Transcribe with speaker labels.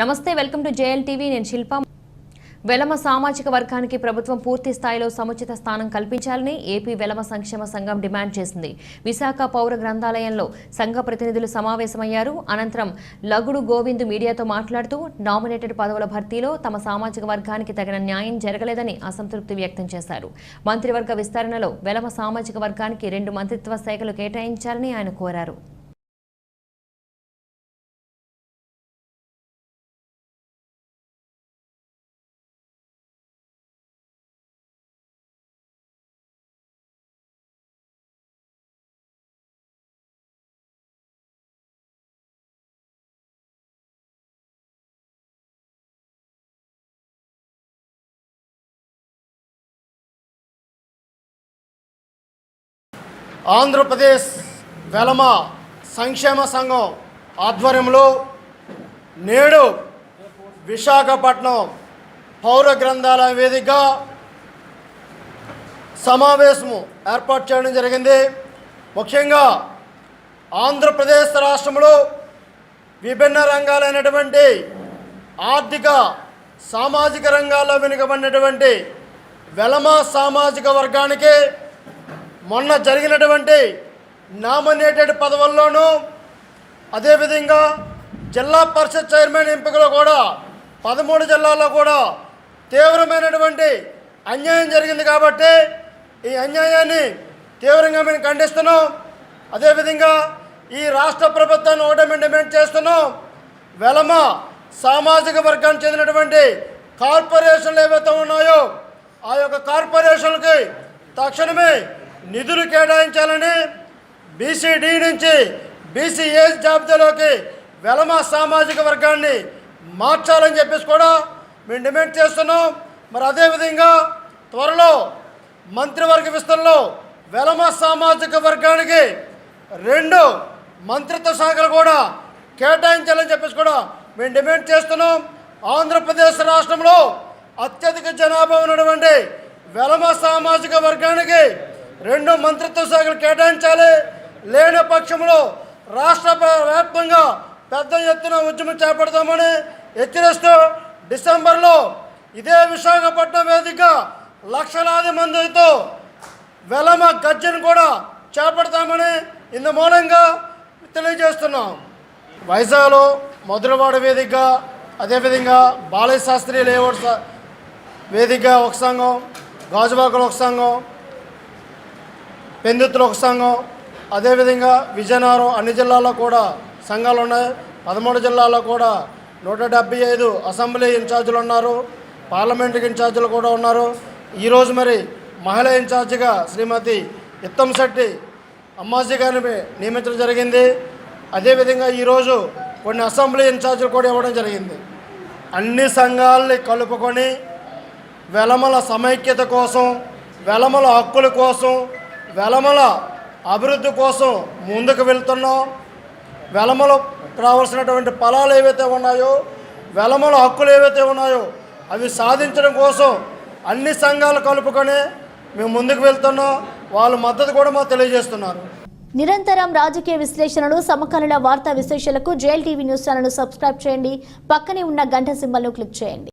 Speaker 1: నమస్తే welcome to JL TV. నేను శిల్ప. వెలమ సామాజిక వర్గానికి ప్రభుత్వం పూర్తి స్థాయిలో సముచిత స్థానం కల్పించాలని ఏపీ వెలమ సంక్షేమ సంఘం డిమాండ్ చేసింది. విశాఖ పౌర గ్రంథాలయంలో సంఘ ప్రతినిధులు సమావేశమయ్యారు. అనంతరం లగుడు గోవింద్ మీడియాతో మాట్లాడుతూ నామినేటెడ్ పదవుల భర్తీలో తమ సామాజిక వర్గానికి తగిన న్యాయం జరగలేదని అసంతృప్తి వ్యక్తం చేశారు. మంత్రివర్గ విస్తరణలో వెలమ సామాజిక వర్గానికి రెండు మంత్రిత్వ శాఖలు కేటాయించాలని ఆయన కోరారు.
Speaker 2: ఆంధ్రప్రదేశ్ వెలమ సంక్షేమ సంఘం ఆధ్వర్యంలో నేడు విశాఖపట్నం పౌర గ్రంథాల వేదికగా సమావేశము ఏర్పాటు చేయడం జరిగింది. ముఖ్యంగా ఆంధ్రప్రదేశ్ రాష్ట్రంలో విభిన్న రంగాలైనటువంటి ఆర్థిక సామాజిక రంగాల్లో వెనుకబడినటువంటి వెలమ సామాజిక వర్గానికి మొన్న జరిగినటువంటి నామినేటెడ్ పదవుల్లోనూ అదేవిధంగా జిల్లా పరిషత్ చైర్మన్ ఎంపికలో కూడా పదమూడు జిల్లాల్లో కూడా తీవ్రమైనటువంటి అన్యాయం జరిగింది కాబట్టి ఈ అన్యాయాన్ని తీవ్రంగా మేము ఖండిస్తున్నాం. అదేవిధంగా ఈ రాష్ట్ర ప్రభుత్వాన్ని ఒకటే మేము డిమాండ్ చేస్తున్నాం. వెలమ సామాజిక వర్గానికి చెందినటువంటి కార్పొరేషన్లు ఏవైతే ఉన్నాయో ఆ యొక్క కార్పొరేషన్లకి తక్షణమే నిధులు కేటాయించాలని బీసీడీ నుంచి బీసీఏ జాబితాలోకి వెలమ సామాజిక వర్గాన్ని మార్చాలని చెప్పేసి కూడా మేము డిమాండ్ చేస్తున్నాం. మరి అదేవిధంగా త్వరలో మంత్రివర్గ విస్తరణలో వెలమ సామాజిక వర్గానికి రెండు మంత్రిత్వ శాఖలు కూడా కేటాయించాలని చెప్పేసి కూడా మేము డిమాండ్ చేస్తున్నాం. ఆంధ్రప్రదేశ్ రాష్ట్రంలో అత్యధిక జనాభా ఉన్నటువంటి వెలమ సామాజిక వర్గానికి రెండు మంత్రిత్వ శాఖలు కేటాయించాలి. లేని పక్షంలో రాష్ట్ర వ్యాప్తంగా పెద్ద ఎత్తున ఉద్యమం చేపడతామని హెచ్చరిస్తూ డిసెంబర్లో ఇదే విశాఖపట్నం వేదిక లక్షలాది మందితో వెలమ గర్జను కూడా చేపడతామని ఇంత మూలంగా తెలియజేస్తున్నాం. వైజాగ్లో మధురవాడ వేదిక అదేవిధంగా బాలయ శాస్త్రి లేఅవుట్ వేదిక ఒక సంఘం గాజువాకలో ఒక సంఘం పెందుతులు ఒక సంఘం అదేవిధంగా విజయనగరం అన్ని జిల్లాల్లో కూడా సంఘాలు ఉన్నాయి. పదమూడు జిల్లాల్లో కూడా నూట డెబ్బై ఐదు అసెంబ్లీ ఇన్ఛార్జీలు ఉన్నారు. పార్లమెంటుకి ఇన్ఛార్జీలు కూడా ఉన్నారు. ఈరోజు మరి మహిళా ఇన్ఛార్జిగా శ్రీమతి ఇత్తంశెట్టి అమ్మాజీ గారిని నియమించడం జరిగింది. అదేవిధంగా ఈరోజు కొన్ని అసెంబ్లీ ఇన్ఛార్జీలు కూడా ఇవ్వడం జరిగింది. అన్ని సంఘాలని కలుపుకొని వెలమల సమైక్యత కోసం వెలమల హక్కుల కోసం వెలమల అభివృద్ధి కోసం ముందుకు వెళ్తున్నాం. వెలమల రావాల్సినటువంటి ఫలాలు ఏవైతే ఉన్నాయో వెలమల హక్కులు ఏవైతే ఉన్నాయో అవి సాధించడం కోసం అన్ని సంఘాలు కలుపుకొని మేము ముందుకు వెళ్తున్నాం. వాళ్ళ మద్దతు కూడా మాకు తెలియజేస్తున్నారు.
Speaker 3: నిరంతరం రాజకీయ విశ్లేషణలు సమకాలీన వార్తా విశ్లేషణలకు J L TV news channel subscribe చేయండి. పక్కనే ఉన్న గంట సింబల్ను క్లిక్ చేయండి.